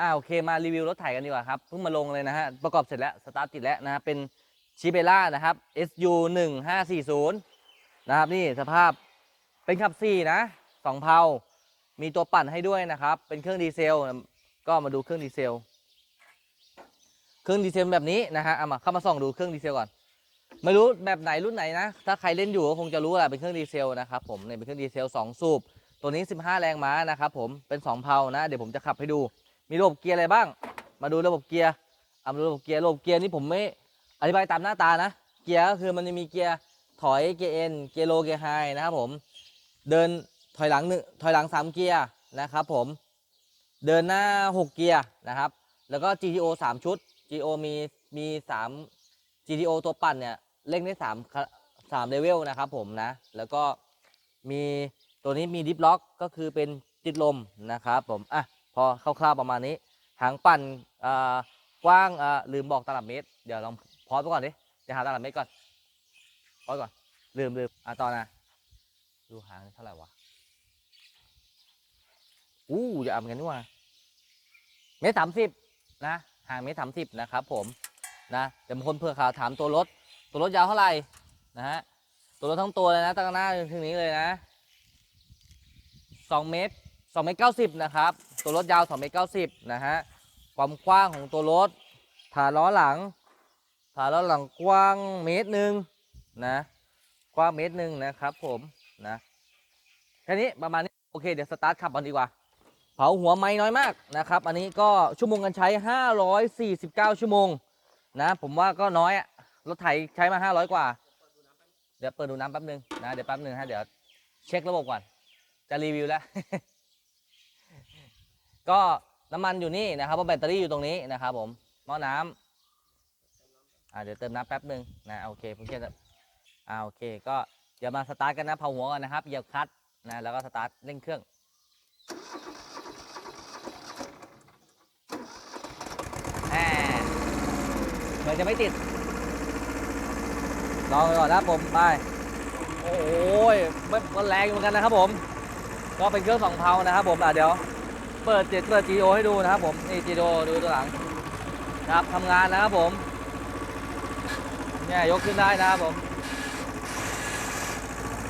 อ่าโอเคมารีวิวรถไถกันดีกว่าครับเพิ่งมาลงเลยนะฮะประกอบเสร็จแล้วสตาร์ทติดแล้วนะฮะเป็นชิเบล่านะครับ SU 1 5 4 0นะครับนี่สภาพเป็นขับ4นะสองเพามีตัวปั่นให้ด้วยนะครับ เป็นเครื่องดีเซล ก็มาดูเครื่องดีเซล เครื่องดีเซลแบบนี้นะฮะเอามาเข้ามาส่องดูเครื่องดีเซลก่อน ไม่รู้แบบไหนรุ่นไหนนะ ถ้าใครเล่นอยู่ก็คงจะรู้แหละเป็นเครื่องดีเซลนะครับผมเนี่ยเป็นเครื่องดีเซล 2 สูบตัวนี้ 15 แรงม้านะครับผมเป็น 2 เพานะ เดี๋ยวผมจะขับให้ดู มีระบบเกียร์อะไรบ้าง มาดูระบบเกียร์เอามาดูระบบเกียร์ระบบเกียร์นี่ผมไม่อธิบายตามหน้าตานะ เกียร์ก็คือมันจะมีเกียร์ถอยเกียร์เอ็นเกียร์โลเกียร์ไฮนะครับผม เดินถอยหลังหนึ่งถอยหลัง3เกียร์นะครับผม เดินหน้า6เกียร์นะครับ แล้วก็ GTO 3ชุด GTO มีมี3 GTO ตัวปั่นเนี่ยเร่งได้3ค่ะ3เลเวลนะครับผมนะ แล้วก็มีตัวนี้มีดิฟล็อกก็คือเป็นติดลมนะครับผม อะ พอคร่าวๆประมาณนี้ หางปั่นกว้างลืมบอกตลับเมตร เดี๋ยวลองพอสไปก่อนดิเดี๋ยวหาตลับเมตรก่อนพอสก่อน ลืมลืมอะต่อนะ ดูหางเท่าไหร่วะ อู้จะอ่านกันนี่ว่าเมตรสามสิบนะ ห่างเมตรสามสิบนะครับผมนะแต่บางคนเผื่อข่าวถามตัวรถ ตัวรถยาวเท่าไหร่นะฮะ ตัวรถทั้งตัวเลยนะ ตั้งหน้าถึงนี้เลยนะสองเมตรสองเมตรเก้าสิบนะครับ ตัวรถยาวสองเมตรนะฮะความกว้างของตัวรถฐานล้อหลังฐานล้อหลังกว้างเมตรหนึ่งนะกว้างเมตรหนึ่งนะครับผมนะแค่นี้ประมาณนี้โอเคเดี๋ยวสตาร์ทขับกันดีกว่า เผาหัวไม้น้อยมากนะครับ อันนี้ก็ชั่วโมงการใช้ 549 ชั่วโมงนะผมว่าก็น้อยอะรถไถใช้มา 500 กว่า เดี๋ยวเปิดดูน้ำแป๊บนึงนะเดี๋ยวแป๊บนึงฮะเดี๋ยวเช็คระบบก่อนจะรีวิวแล้ว ก็น้ำมันอยู่นี่นะครับเพราะแบตเตอรี่อยู่ตรงนี้นะครับผมหม้อน้ำอ่าเดี๋ยวเติมน้ำแป๊บหนึ่งนะโอเคผมเช็คอ่าโอเค ก็เดี๋ยวมาสตาร์ทกันนะเผาหัวกันนะครับเหยียบคลัตช์นะแล้วก็สตาร์ทเร่งเครื่องแหมเหมือนจะไม่ติดลองไปก่อนนะครับผมไปโอ้ยมันแรงเหมือนกันนะครับผม ก็เป็นเครื่องสองเพานะครับผมอะเดี๋ยว เปิดเจ็ดเปิด GO ให้ดูนะครับผมนี่ GO ดูตัวหลังนะครับทำงานนะครับผมเนี่ยยกขึ้นได้นะครับผม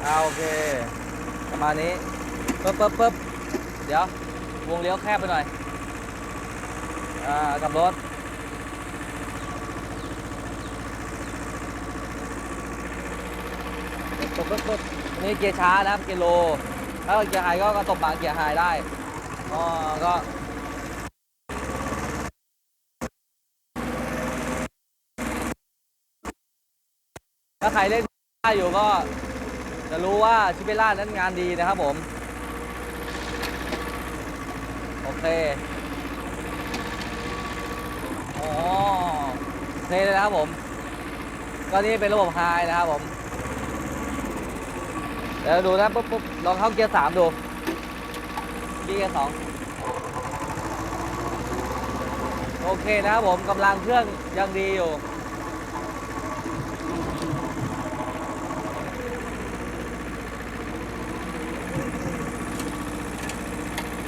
เอาโอเคประมาณนี้ปึ๊บปึ๊บปึ๊บเดี๋ยววงเลี้ยวแคบไปหน่อยอ่ากลับรถปุ๊บปุ๊บปุ๊บนี่เกียร์ช้านะครับเกียร์โลถ้าเกียร์ไฮก็ก็ตบบางเกียร์ไฮได้ ก็ก็ถ้าใครเล่นได้อยู่ก็จะรู้ว่าชิเปล่านั้นงานดีนะครับผม โอเคอ๋อเทเลยนะครับผม ก็นี่เป็นระบบไฮนะครับผม เดี๋ยวดูนะปุ๊บปุ๊บลองเข้าเกียร์สามดู เกียร์สองโอเคนะครับผมกำลังเครื่องยังดีอยู่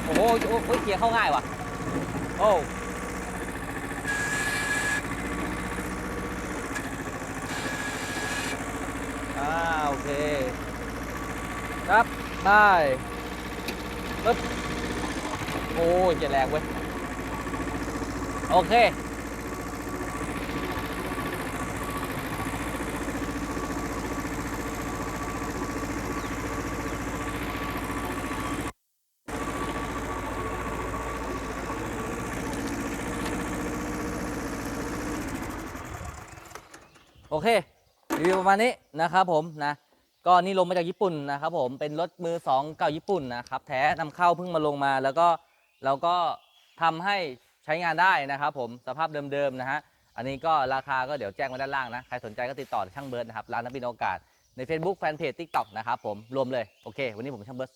โอ้โหโอ้โหเกียร์เข้าง่ายว่ะโอ้อ่าโอเค ครับ ได้ ปึ๊บโอ้ยจ็ดแรงเว้ย โอเค โอเค รีวิวประมาณนี้นะครับผมนะ ก็นี่ลงมาจากญี่ปุ่นนะครับผมเป็นรถมือสองเก่าญี่ปุ่นนะครับแท้นำเข้าเพิ่งมาลงมาแล้วก็เราก็ทำให้ใช้งานได้นะครับผมสภาพเดิมๆนะฮะอันนี้ก็ราคาก็เดี๋ยวแจ้งไว้ด้านล่างนะ ใครสนใจก็ติดต่อช่างเบิร์ดนะครับ ร้านนักบินโอกาสใน Facebook แฟนเพจ TikTok นะครับผม รวมเลย โอเค วันนี้ผมช่างเบิร์ด